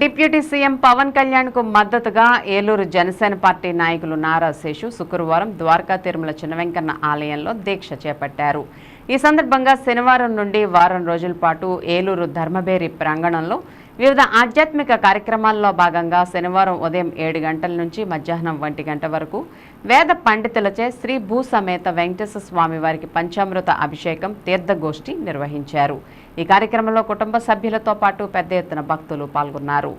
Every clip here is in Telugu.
డిప్యూటీ సీఎం పవన్ కళ్యాణ్కు మద్దతుగా ఏలూరు జనసేన పార్టీ నాయకులు నారా శేషు శుక్రవారం ద్వారకా తిరుమల చిన్నవెంకన్న ఆలయంలో దీక్ష చేపట్టారు. ఈ సందర్భంగా శనివారం నుండి వారం రోజుల పాటు ఏలూరు ధర్మబేరి ప్రాంగణంలో వివిధ ఆధ్యాత్మిక కార్యక్రమాల్లో భాగంగా శనివారం ఉదయం ఏడు గంటల నుంచి మధ్యాహ్నం ఒంటి గంట వరకు వేద పండితులచే శ్రీ భూసమేత వెంకటేశ్వర స్వామి వారికి పంచామృత అభిషేకం తీర్థగోష్ఠి నిర్వహించారు. ఈ కార్యక్రమంలో కుటుంబ సభ్యులతో పాటు పెద్ద ఎత్తున భక్తులు పాల్గొన్నారు.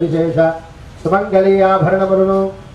విశేష సుమంగళీయాభరణములను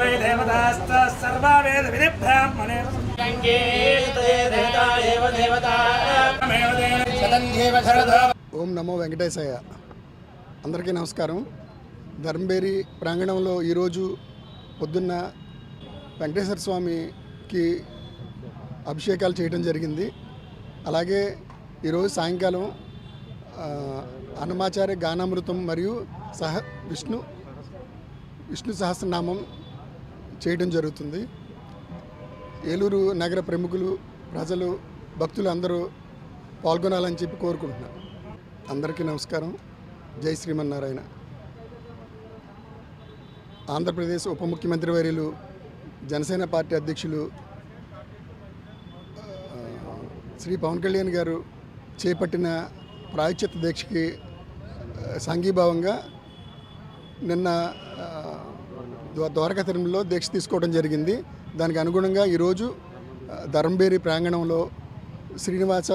వై వేద విధి బ్రాహ్మణే ఓం నమో వెంకటేశయ్య అందరికీ నమస్కారం. ధర్మబేరి ప్రాంగణంలో ఈరోజు పొద్దున్న వెంకటేశ్వర స్వామికి అభిషేకాలు చేయడం జరిగింది. అలాగే ఈరోజు సాయంకాలం హనుమాచార్య గానామృతం మరియు సహ విష్ణు విష్ణు సహస్రనామం చేయడం జరుగుతుంది. ఏలూరు నగర ప్రముఖులు ప్రజలు భక్తులు అందరూ పాల్గొనాలని చెప్పి కోరుకుంటున్నాను. అందరికీ నమస్కారం. జై శ్రీమన్నారాయణ. ఆంధ్రప్రదేశ్ ఉప ముఖ్యమంత్రి వర్యులు జనసేన పార్టీ అధ్యక్షులు శ్రీ పవన్ కళ్యాణ్ గారు చేపట్టిన ప్రాయశ్చిత్త దీక్షకి సంఘీభావంగా నిన్న ద్వారకా తిరుమలలో దీక్ష తీసుకోవడం జరిగింది. దానికి అనుగుణంగా ఈరోజు ధర్మబేరి ప్రాంగణంలో శ్రీనివాస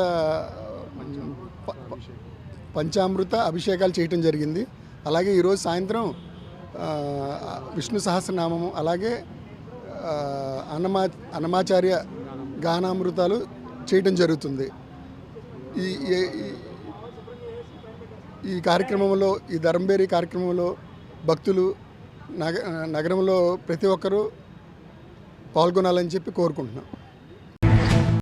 పంచామృత అభిషేకాలు చేయటం జరిగింది. అలాగే ఈరోజు సాయంత్రం విష్ణు సహస్రనామము అలాగే అన్నమా అన్నమాచార్య గానామృతాలు చేయటం జరుగుతుంది. ఈ ఈ- కార్యక్రమంలో ఈ ధర్మబేరి కార్యక్రమంలో భక్తులు నగరంలో ప్రతి ఒక్కరూ పాల్గొనాలని చెప్పి కోరుకుంటున్నాం.